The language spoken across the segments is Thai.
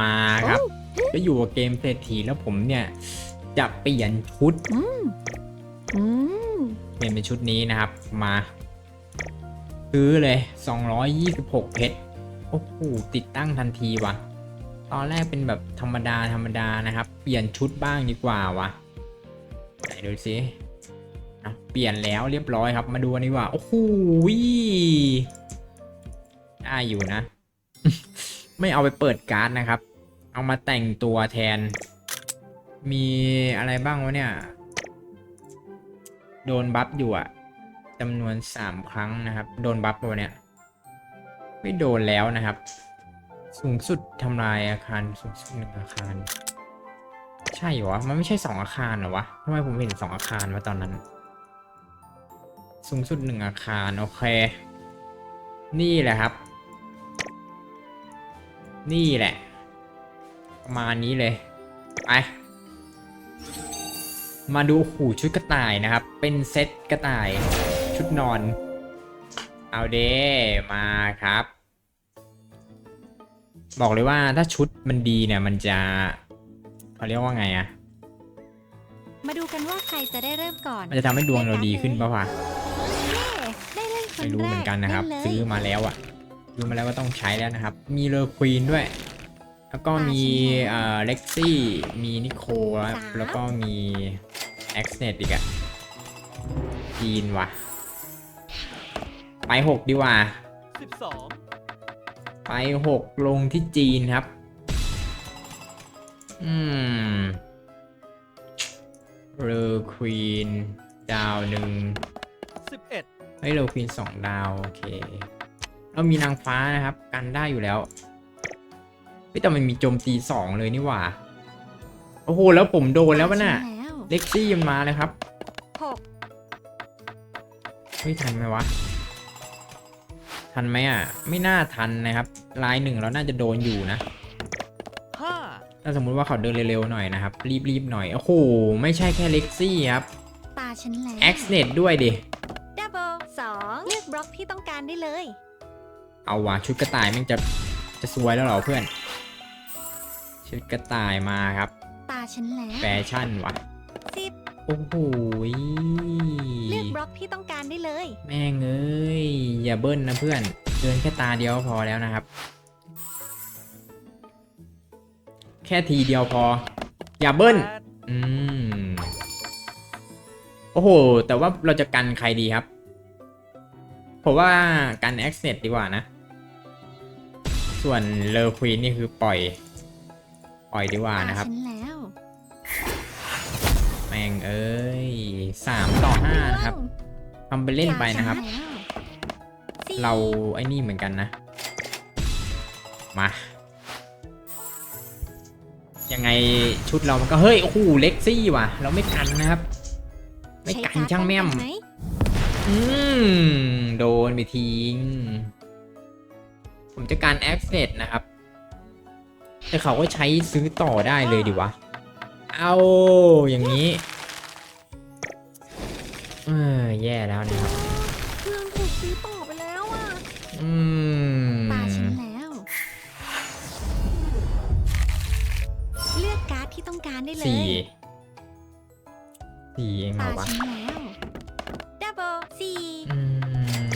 มาครับ ก็อยู่กับเกมเศรษฐีแล้วผมเนี่ย จะเปลี่ยนชุดอืมอืมเปลี่ยนเป็นชุดนี้นะครับ มา ซื้อเลย 226 เพชรโอ้โหติดตั้งทันทีวะตอนแรกเป็นแบบธรรมดาธรรมดานะครับ เปลี่ยนชุดบ้างดีกว่าวะไหนดูสิอะเปลี่ยนแล้วเรียบร้อยครับ มาดูกันดีกว่า โอ้โหได้อยู่นะ ไม่เอาไปเปิดการ์ดนะครับ เอามาแต่งตัวแทน มีอะไรบ้างวะเนี่ย โดนบัฟอยู่อะจำนวน3ครั้งนะครับ โดนบัฟตัวเนี้ยไม่โดนแล้วนะครับ สูงสุดทำลายอาคารสูงสุดหนึ่งอาคาร ใช่เหรอ มันไม่ใช่สองอาคารเหรอวะทำไมผมเห็นสองอาคารมาตอนนั้น สูงสุดหนึ่งอาคาร โอเค นี่แหละครับ นี่แหละ มาณนี้เลยไปมาดูหูชุดกระต่ายนะครับ เป็นเซ็ตกระต่ายชุดนอน เอาเด้มาครับ บอกเลยว่าถ้าชุดมันดีเนี่ยมันจะเขาเรียกว่าไงอะมาดูกันว่าใครจะได้เริ่มก่อน มันจะทำให้ดวงเราดีขึ้นปะวะเย้ได้เล่นคนไม่รู้แรเหมือนกันนะครับเล่เลยซื้อมาแล้วอะซื้อมาแล้วก็ต้องใช้แล้วนะครับ มีเลอควีนด้วย แล้วก็มีเอ่อเล็กซี่ มีนิโคลแล้วก็มีแอ็กเนตอีกอะจีนว่ะ ไปหกดีกว่าสิบสองไปหกลงที่จีนครับ อืมเรอควีน ดาวหนึ่งสิบเอ็ดเฮ้ยเรอควีนสองดาว โอเค เรามีนางฟ้านะครับ กันได้อยู่แล้วเฮ้ย แต่มันมีโจมตีสองเลยนี่หว่า โอ้โห แล้วผมโดนแล้ววะน่ะใช่แล้วเล็กซี่มันมาเลยครับหกเฮ้ยทันไหมวะ ทันไหมอะ ไม่น่าทันนะครับ ลายหนึ่งเราน่าจะโดนอยู่นะห้าถ้าสมมุติว่าเขาเดินเร็วๆหน่อยนะครับ รีบๆหน่อย โอ้โห ไม่ใช่แค่เล็กซี่ครับ ตาฉันแล้วแอ็กเนด้วยดิดับเบิลสองเลือกบล็อกที่ต้องการได้เลย เอาว่ะชุดกระต่ายมันจะจะสวยแล้วเหรอเพื่อน ชุดกระต่ายมาครับ ตาฉันแล้วแฟชั่นว่ะ สิบโอ้โหเลือกบล็อกที่ต้องการได้เลย แม่งเอ้ย อย่าเบิ้ลนะเพื่อนเดินแค่ตาเดียวพอแล้วนะครับ แค่ทีเดียวพอ อย่าเบิ้ลแปดอืม โอ้โห แต่ว่าเราจะกันใครดีครับ ผมว่ากัน a c c e s ดีกว่านะ ส่วนเลอควีนนี่คือปล่อย ปล่อยดีกว่าตานะครับ ฉันแล้วแม่งเอ้ยสามต่อห้านะครับทำไปเล่นไปนะครับ ตาฉัแล้วสี่เราไอ้นี่เหมือนกันนะ มา ยังไงชุดเรามันก็เฮ้ยโอ้โหเล็กซี่ว่ะ เราไม่กันนะครับ ไม่กันใช้ช่างแม่ม ป้องกันไหอืม โดนไปทิ้ง ผมจะการ access นะครับ แต่เขาก็ใช้ซื้อต่อได้เลยดิวะ เอาอย่างนี้เออแย่แล้วนะครับเครื่องถูกซื้อต่อไปแล้วอะอืมตาฉันแล้ว เลือกการ์ดที่ต้องการได้เลยสี่สี่เองเหรตาอวะฉันแล้ว ดับเบิลสี่อืม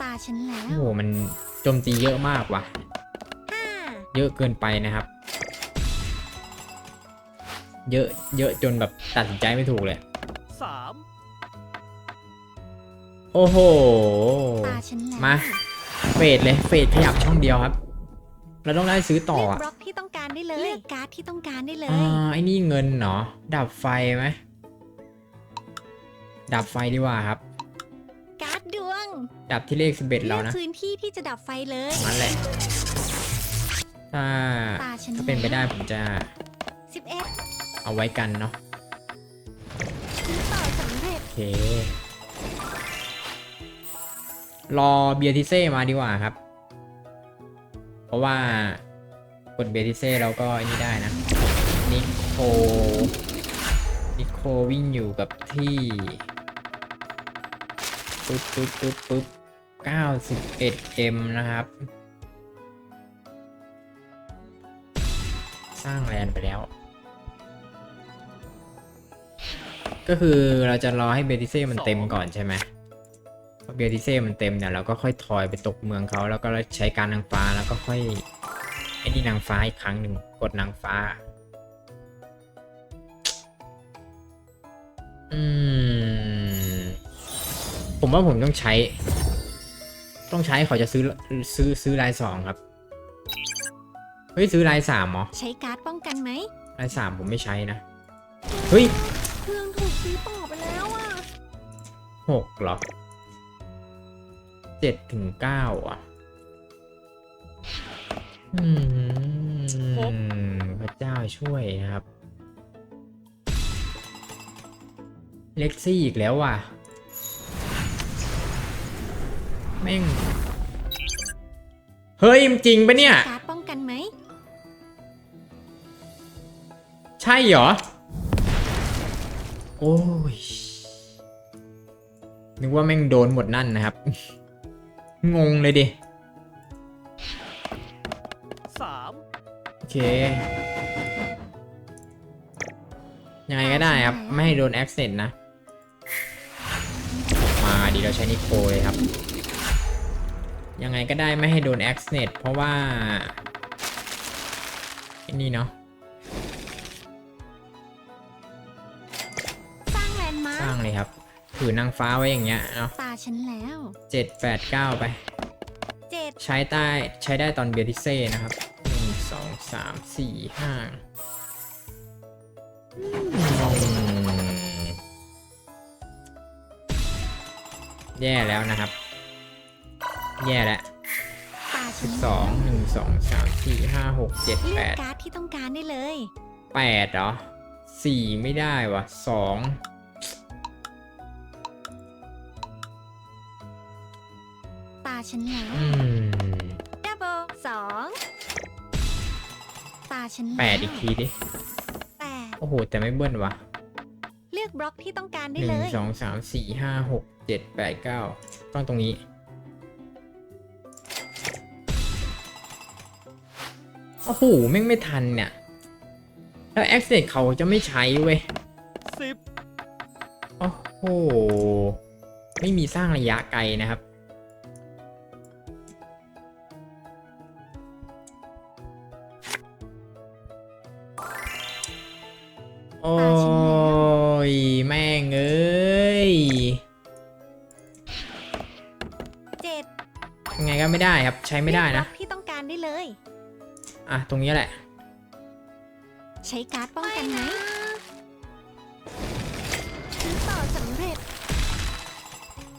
ตาฉันแล้โอ้ว โหมันโจมตีเยอะมากว่ะห้า เยอะเกินไปนะครับ เยอะเยอะจนแบบตัดสินใจไม่ถูกเลยสามโอ้โห ตาฉันแล้วมา เฟดเลย เฟดขยับช่องเดียวครับ เราต้องได้ซื้อต่อเลือกอะบล็อกที่ต้องการได้เลยเลือกการ์ดที่ต้องการได้เลยอ่าไอ้นี่เงินเนาะดับไฟไหม ดับไฟดีกว่าครับ การ์ดดวงดับที่เลขสิบเอ็ดเลืเราอกนะพื้นที่ที่จะดับไฟเลย นั่นแหละ ถ้าตาฉันถ้าเป็นไปได้ผมจะสิบเอ็ดเอาไว้กันเนาะซื้อต่อสำเร็จโอเค รอเบียร์ทิเซ่มาดีกว่าครับ เพราะว่ากดเบียร์ทิเซ่เราก็ไอ้นี่ได้นะ นิโคนิโควิ่งอยู่กับที่ปึ๊บปึ๊บปึ๊บปึ๊บ91 m นะครับ สร้างแลนไปแล้ว ก็คือเราจะรอให้เบติเซ่มันเต็มก่อนใช่ไหมพอเบติเซ่มันเต็มเนี่ยเราก็ค่อยทอยไปตกเมืองเขาแล้วก็ใช้การนางฟ้าแล้วก็ค่อยไอ้นี่นางฟ้าอีกครั้งหนึ่งกดนางฟ้า อืม ผมว่าผมต้องใช้ ต้องใช้เขาจะซื้อซื้อซื้อรายสองครับ เฮ้ยซื้อรายสามเหรอใช้การ์ดป้องกันไหมรายสามผมไม่ใช้นะ เฮ้ย เครื่องถูกซื้อต่อไปแล้วอะหกเหรอเจ็ดถึงเก้าอะอืมพระเจ้าช่วยนะครับเล็กซี่อีกแล้วว่ะ แม่ง เฮ้ยมันจริงปะเนี่ย การ์ดป้องกันไหม ใช่เหรอ โอ้ย นึกว่าแม่งโดนหมดนั่นนะครับ งงเลยดิสามโอเค ยังไงก็ได้ครับ ไม่ให้โดนแอคเซนต์นะ มาดีเราใช้นิโคเลยครับ ยังไงก็ได้ไม่ให้โดนแอคเซนต์เพราะว่าไอ้นี่เนาะ เลยครับ ถือนางฟ้าไว้อย่างเงี้ยเนาะตาฉันแล้วเจ็ดแปดเก้าไป เจ็ดใช้ได้ใช้ได้ตอนเบียร์ทิเซ่นะครับหนึ่งสองสามสี่ห้าอืมแย่แล้วนะครับ แย่แล้วตาฉัสินบสองหนึ่งสองสามสี่ห้าหกเจ็ดเลืแปอกด การ์ดที่ต้องการได้เลยแปดเหรอสี่ไม่ได้วะสอง ฉันแล้วอืมดับเบิลสองตาฉันล้วแปดอีกทีดิ แปดโอ้โห แต่ไม่เบิ้ลวะเลือกบล็อกที่ต้องการหได้นึ่เลงย สองสามสี่ห้าหกเจ็ดแปดเก้าต้องตรงนี้ โอ้โหแม่งไม่ทันเนี่ย แล้วแอคเซสเขาจะไม่ใช้เว้ย สิบโอ้โห ไม่มีสร้างระยะไกลนะครับ โอ้ย แม่งเอ้ยเจ็ดยังไงก็ไม่ได้ครับใช้ไม่ได้เลือกบล็นะอกที่ต้องการได้เลย อะ ตรงนี้แหละ ใช้การ์ดป้องกันไหมซื้อต่อสำเร็จ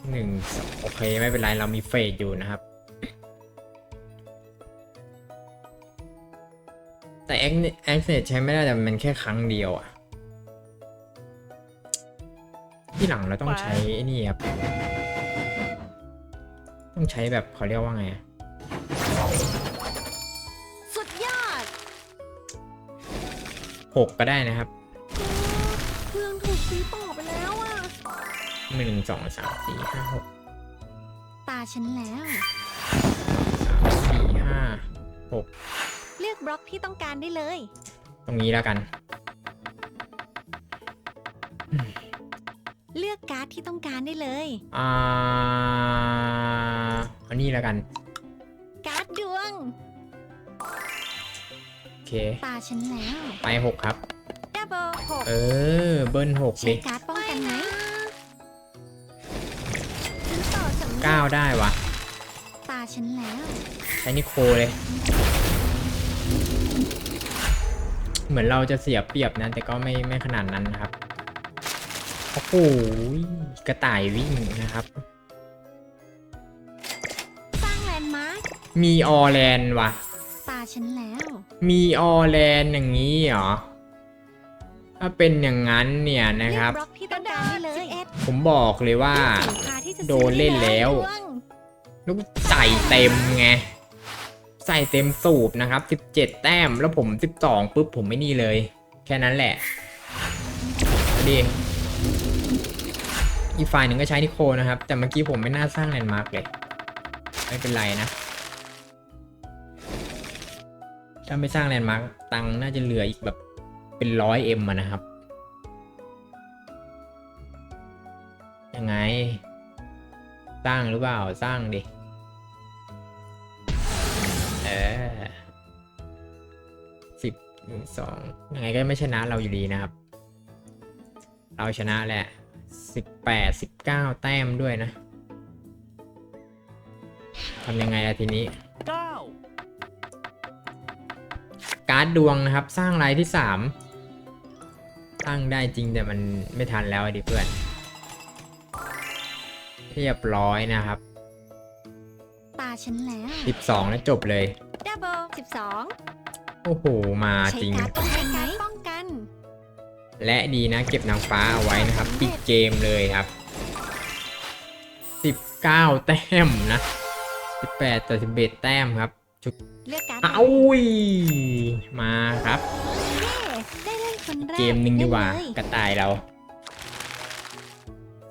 หนึ่งสองโอเค ไม่เป็นไร เรามีเฟสอยู่นะครับ แต่แอคแอคเซสใช้ไม่ได้แต่มันแค่ครั้งเดียวอะ ที่หลังเราต้องใช้ไอ้นี่ครับ ต้องใช้แบบเขาเรียกว่าไงอะสุดยอดหกก็ได้นะครับ เครื่องถูกซื้อต่อไปแล้วอะหนึ่งสองสามสี่ห้าหกตาฉันแล้วสามสี่ห้าหกเลือกบล็อกที่ต้องการได้เลย ตรงนี้แล้วกัน เลือกการ์ดที่ต้องการได้เลย อ่าเอานี่แล้วกัน การ์ดดวง โอเค ตาฉันแล้วไปหกครับ ดับเบิลหกเออ เบิ้ลหกใช้ดิการ์ดป้องกันไหมซื้อต่อสำเร็จเก้าได้วะตาฉันแล้ว ใช้นิโคเลย เหมือนเราจะเสียเปรียบนะ แต่ก็ไม่ไม่ขนาดนั้นนะครับ โอ้โหกระต่ายวิ่งนะครับ สร้างแลนด์มาร์คมีออแลนด์ว่ะตาฉันแล้ว มีออแลนด์อย่างนี้เหรอ ถ้าเป็นอย่างนั้นเนี่ยนะเลืคอรักบบล็อกที่ต้องการได้เลยผมบอกเลยว่าเลือกสินค้าที่จะซื้อโดนเล่นแล้วดงลูกใส่เต็มไง ใส่เต็มสูบนะครับ 17 แต้มแล้วผม 12ปุ๊บผมไม่นี่เลย แค่นั้นแหละเอาดี อีกฝ่ายหนึ่งก็ใช้นิโคนะครับ แต่เมื่อกี้ผมไม่น่าสร้างแลนด์มาร์กเลย ไม่เป็นไรนะ ถ้าไม่สร้างแลนด์มาร์กตังน่าจะเหลืออีกแบบเป็นร้อยเอ็มอะนะครับ ยังไง สร้างหรือเปล่า สร้างดิ เออสิบสองยังไงก็ไม่ชนะเราอยู่ดีนะครับ เราชนะแหละ สิบแปดสิบเก้าแต้มด้วยนะทำยังไงอะทีนี้เก้าการ์ดดวงนะครับ สร้างรายที่สามสร้างได้จริงแต่มันไม่ทันแล้วอะดิเพื่อน เรียบร้อยนะครับ ตาฉันแล้ว 12 แล้วจบเลยดับเบิลสิบสองโอ้โห มาใช้จริง การ์ดป้องกันไหมป้องกัน และดีนะเก็บนางฟ้าเอาไว้นะครับปิดเกมเลยครับ 19 แต้มนะ 18ต่อ11 แต้มครับจุดเลือกการ์ดอ้าวอุ้ยมาครับเย้ได้เล่นคนแรกเกมหนึ่งดีกว่าเล่นเลยกระต่ายเรา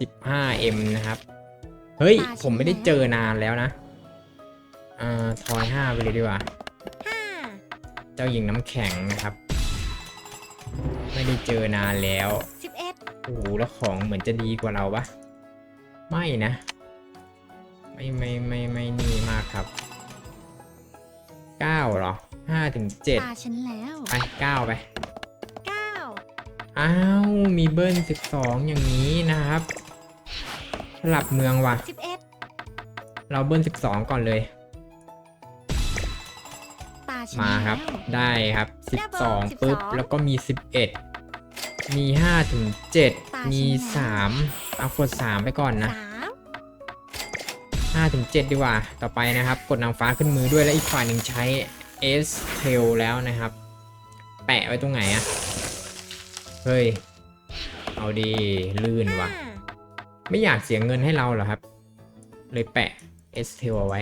15M นะครับ เฮ้ย ผมไม่ได้เจอนานแล้วนะอ่าทอย5ไปเลยดีกว่าห้าเจ้าหญิงน้ำแข็งนะครับ ไม่ได้เจอนานแล้วสิบเอ็ดโอ้โหแล้วของเหมือนจะดีกว่าเราปะไม่นะ ไม่ไม่ไม่ไม่นี่มากครับเก้าเหรอห้าถึงเจ็ดตาฉันแล้วไปเก้าไปเก้าอ้าวมีเบิ้ลสิบสองอย่างนี้นะครับสลับเมืองว่ะสิบเอ็ดเราเบิ้ลสิบสองก่อนเลย ตาฉันมาครับแล้วได้ครับ Double 12ปุ๊บ12แล้วก็มี 11 มี 5 ถึงตา7ฉันมีแล้ว3เอากด 3 ไปก่อนนะสาม5ถึง 7 ดีกว่า ต่อไปนะครับ กดนางฟ้าขึ้นมือด้วยและอีกฝ่ายหนึ่งใช้ S tail แล้วนะครับ แปะไว้ตรงไหนอะเฮ้ย เอาดีลื่นว่ะห้าไม่อยากเสียเงินให้เราเหรอครับ เลยแปะ S tail เอาไว้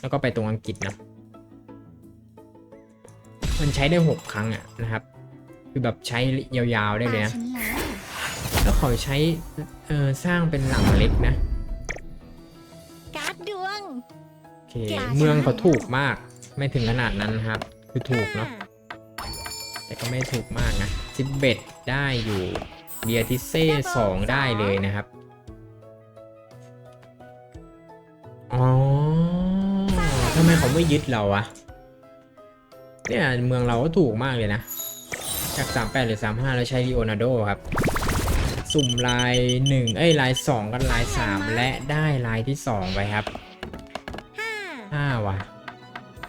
แล้วก็ไปตรงอังกฤษนะ มันใช้ได้6ครั้งอะนะครับ คือแบบใช้ยาวๆได้เลยตานะฉันแล้วแล้วเขาใช้เออสร้างเป็นหลังเล็กนะการ์ดดวงโอเคเก่งเมืองเขาใช่ถูกมากไม่ถึงขนาดนั้นนะครับ คือถูกเนาะห้แต่ก็ไม่ถูกมากนะซิบเบ็ดได้อยู่เบียทิเซ่สองได้เลยนะครับอ๋อทำไมเขาไม่ยึดเราอะ เนี่ยเมืองเราก็ถูกมากเลยนะ จาก 38 หรือ 35 แล้วใช้ลีโอนาร์โดครับ สุ่มลาย 1 เอ้ยลาย 2 กับลาย 3 และได้ลายที่ 2 ไปครับห้า5ว่ะ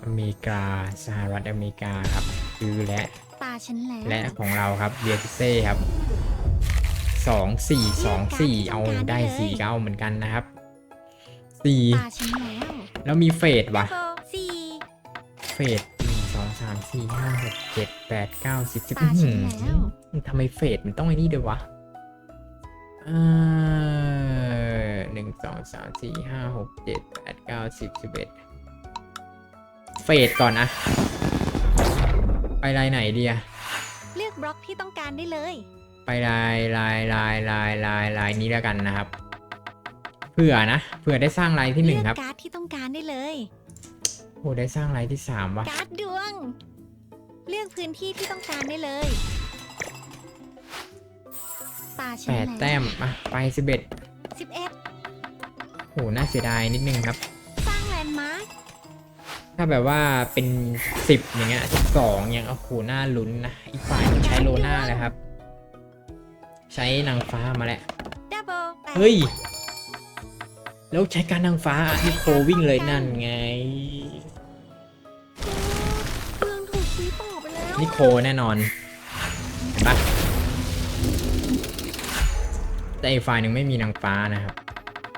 อเมริกา สหรัฐอเมริกาครับ คือและตาฉันแล้วและของเราครับเบียร์พิเซ่ครับสองสี่สองสี่เอาได้สี่เก้าเหมือนกันนะครับสี่ตาฉันแล้วแล้วมีเฟดว่ะโบสี่เฟดหนึ่ง สองสามสี่ห้าหกเจ็ดแปดเก้าสิบสิบตาฉันแล้ว ทำไมเฟดมันต้องไอ้นี่ด้วยวะเออหนึ่งสองสามสี่ห้าหกเจ็ดแปดเก้าสิบสิบเอ็ดเฟดก่อนนะ ไปลายไหนดีอะเลือกบล็อกที่ต้องการได้เลย ไปลายลายลายลายลายลายนี้แล้วกันนะครับ เผื่อนะ เผื่อได้สร้างลายที่หนึ่งเลือกครับการ์ดที่ต้องการได้เลย โอ้ได้สร้างลายที่สามวะการ์ดดวง เลือกพื้นที่ที่ต้องการได้เลยตาฉันแปดแล้วแต้มอะไปสิบเอ็ดสิบเอ็ดโหน่าเสียดายนิดนึงครับ สร้างแลนด์มาร์คถ้าแบบว่าเป็นสิบอย่างเงี้ยสิบสองอย่างโอ้โหน่าลุ้นนะ อีกฝ่ายมันใช้โลน่าเลยครับ ใช้นางฟ้ามาแล้ว ดับเบิลเฮ้ย แล้วใช้การนางฟ้าที่โควิ่งเลยนั่นไง นี่โคแน่นอนเห็นปะแต่อีกฝ่ายหนึ่งไม่มีนางฟ้านะครับ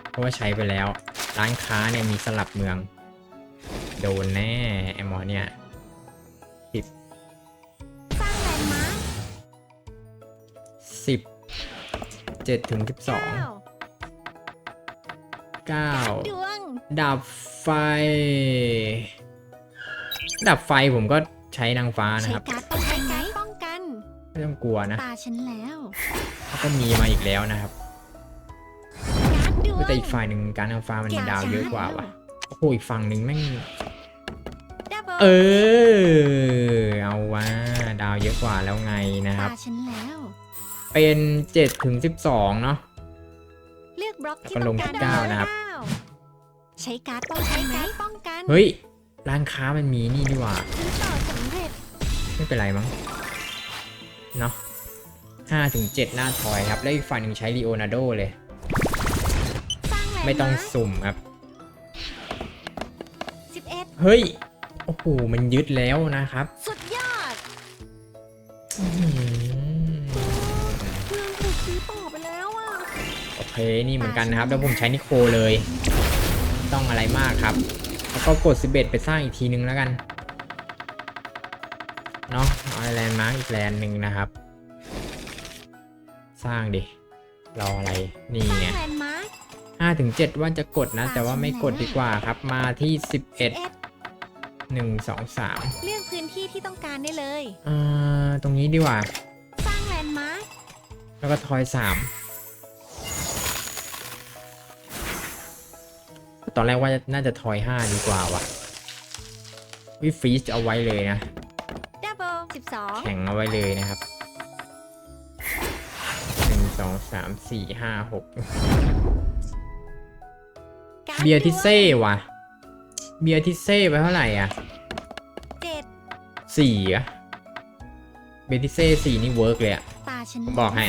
เพราะว่าใช้ไปแล้ว ร้านค้าเนี่ยมีสลับเมือง โดนแน่ไอหมอเนี่ยสร้างแลนด์มาร์คสิบเจ็ดถึงสิบสองเก้าเก้าการ์ดดวงดับไฟ ดับไฟผมก็ ใช้นางฟ้านะใช้ครับการ์ดป้องกันไหมป้องกัน ไม่ต้องกลัวนะตาฉันแล้วแล้วก็มีมาอีกแล้วนะครับการ์ดดวงแต่อีกฝ่ายหนึ่งการนางฟ้ามันดาวเยอะกว่าว่ะโอ้โหอีกฝั่งหนึ่งแม่งดับเบิลเออเอาว่าดาวเยอะกว่าแล้วไงนะครับ ตาฉันแล้ว เป็น7ถึง12เนาะ เลือกบล็อกที่แล้วก็ลต้องงที่การเก้านะครับ ใช้การ์ดป้องกันไหมป้องกันเฮ้ยร้านค้ามันมีนี่ดีกว่าซื้อต่อสำเร็จ ไม่เป็นไรมั้งเนาะ5ถึง7หน้าทอยครับ แล้วอีกฝั่งหนึ่งใช้ลีโอนาร์โดเลยสร้างแลนด์ไม่ต้องมาร์คสุ่มครับ11เฮ้ย โอ้โห มันยึดแล้วนะครับ สุดยอดอื้อหือเพื่อนถูกซื้อต่อไปแล้วอะ โอเค นี่เหมือนกันนะครับ แล้วผมใช้นิโคเลยไม่ต้องอะไรมากครับ แล้วก็กด 11 ไปสร้างอีกทีนึงแล้วกัน เนาะเอาแลนด์มาร์กอีกแลนด์หนึ่งนะครับ สร้างดิ รออะไร นี่สร้างไงแลนด์มาร์คห้าถึงเจ็ดว่าจะกดนะ แต่ว่าไม่กดดีกว่าครับ มาที่สิบเอ็ด11หนึ่งสองสามเลือกพื้นที่ที่ต้องการได้เลยอ่าตรงนี้ดีกว่า สร้างแลนด์มาร์คแล้วก็ทอยสามตอนแรกว่าน่าจะทอยห้าดีกว่าว่ะวิฟรีชเอาไว้เลยนะดับเบิล12 แข่งเอาไว้เลยนะครับหนึ่งสองสามสี่ห้าหกการ์ดเบียร์ทิเซ่ดวงว่ะเบียร์ทิเซ่ไปเท่าไหร่อะเจ็ดสี่อะเบยร์ทิเซ่สี่นี่เวิร์กเลยอะตาฉันผมบอกให้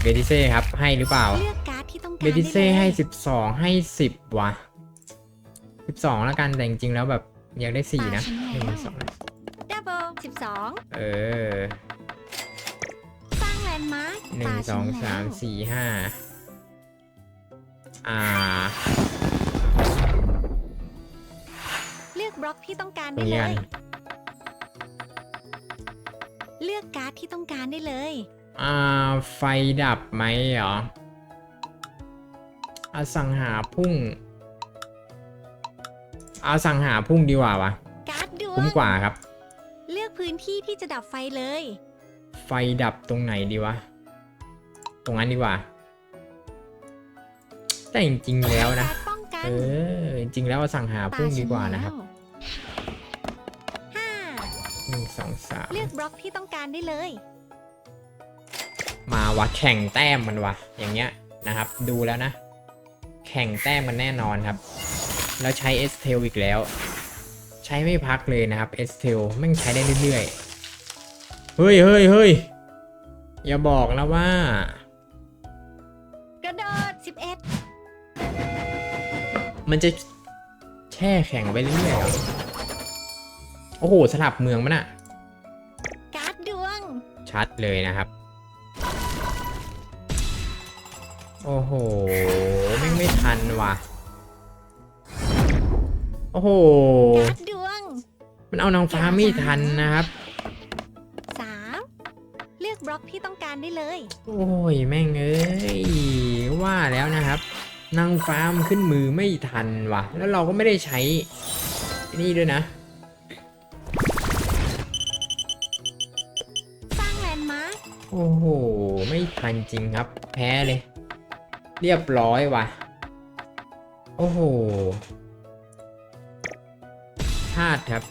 เบยร์ทิเซ่ครับให้หรือเปล่า เลือกการ์ดที่ต้องการเบยร์ทิเซ่ได้เลยให้สิบสองให้สิบว่ะสิบสองแล้วกันแต่จริงๆแล้วแบบอยากได้สี่นะหนึ่งสองดับเบิล 12 เออสร้างแลนด์มาร์คหนึ่งตาสฉัองแล้วสามสี่ห้าอ่าเลือกบล็อกที่ต้องการตรได้งนี้เลกัยนเลือกการ์ดที่ต้องการได้เลย อ่า ไฟดับไหมเหรอ อสังหาพุ่งเอาสังหาพุ่งดีกว่าวะ การ์ดดวงคุ้มกว่าครับเลือกพื้น ที่ที่จะดับไฟเลย ไฟดับตรงไหนดีวะ ตรงนั้นดีกว่า แต่จริงๆแล้วนะ การ์ดป้องกันเออจริงๆแล้วสั่งหาพุ่งดีกว่านะครับห้าหนึ่งสองสามเลือกบล็อกที่ต้องการได้เลย มาวัดแข่งแต้มมันวะอย่างเงี้ยนะครับ ดูแล้วนะ แข่งแต้มมันแน่นอนครับ แล้วใช้เอสเทลอีกแล้ว ใช้ไม่พักเลยนะครับเอสเทลแม่งใช้ได้เรื่อยๆ เฮ้ยเฮ้ยเฮ้ยอย่าบอกนะว่า กระโดด11มันจะแช่แข็งไปเรื่อยๆเหรอโอ้โห สลับเมืองมันอะการ์ดดวง ชัดเลยนะครับ โอ้โหแม่งไม่ทันว่ะ โอ้โห การ์ดดวง มันเอานางฟ้าไม่ทันนะครับ3เลื อกบล็อกที่ต้องการได้เลย โอ้ยแม่งเอ้ยว่าแล้วนะครับนางฟ้ามนขึ้นมือไม่ทันว่ะ แล้วเราก็ไม่ได้ใช้นี่ด้วยนะสร้างแลนด์มาร์คโอ้โหไม่ทันจริงครับ แพ้เลย เรียบร้อยว่ะ โอ้โหพลาดครับ